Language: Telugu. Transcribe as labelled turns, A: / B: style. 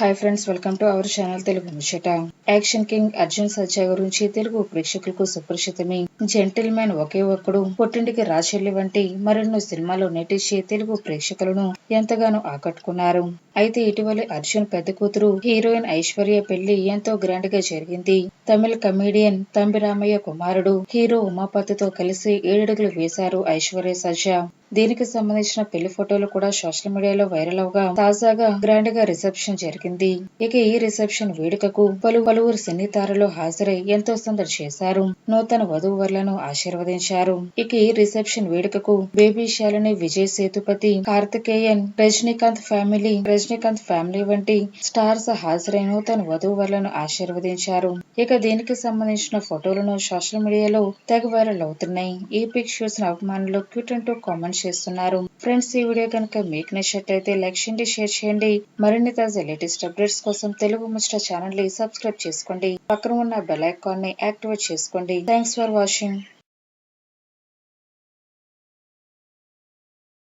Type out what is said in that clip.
A: Hi friends welcome to our channel Telugu ముచ్చట యాక్షన్ కింగ్ అర్జున్ సజ్జా గురించి తెలుగు ప్రేక్షకులకు సుపరిచితమే. జెంటిల్ మ్యాన్ ఒకే ఒక్కడు పుట్టింటికి రాచెల్లి వంటి మరెన్నో సినిమాలు నటించి తెలుగు ప్రేక్షకులను ఎంతగానో ఆకట్టుకున్నారు. అయితే ఇటీవల అర్జున్ పెద్ద కూతురు హీరోయిన్ ఐశ్వర్య పెళ్ళి ఎంతో గ్రాండ్గా జరిగింది. తమిళ కమీడియన్ తంబిరామయ్య కుమారుడు హీరో ఉమాపతితో కలిసి ఏడడుగులు వేశారు ఐశ్వర్య సజ్జా. దీనికి సంబంధించిన పెళ్ళి ఫోటోలు కూడా సోషల్ మీడియాలో వైరల్ అవగా తాజాగా గ్రాండ్గా రిసెప్షన్ జరిగింది. ఇక ఈ రిసెప్షన్ వేడుకకు పలు పలువురు సినీ తారలు హాజరై ఎంతో సందడి చేశారు. నూతన వధూవరులను ఆశీర్వదించారు. ఇక ఈ రిసెప్షన్ వేడుకకు baby Shalini Vijay Sethupathi Karthikeyan Rajinikanth family Rajinikanth family వంటి స్టార్స్ హాజరై నూతన వధూవరులను ఆశీర్వదించారు. ఇక దీనికి సంబంధించిన ఫోటోలను సోషల్ మీడియాలో తెగ వైరల్ అవుతున్నాయి. ఈ పిక్ చూసిన అభిమానులు క్యూట్ అంటూ కామెంట్ చేస్తున్నారు. ఫ్రెండ్స్ ఈ వీడియో కనుక మీకు నచ్చినట్లయితే లైక్ చేయండి షేర్ చేయండి. మరిన్ని తాజా లేటెస్ట్ అప్డేట్స్ కోసం తెలుగు ముచ్చట ఛానల్ని సబ్స్క్రైబ్ చేసుకోండి. పక్కన ఉన్న బెల్ ఐకాన్ని యాక్టివేట్ చేసుకోండి. Thanks for watching.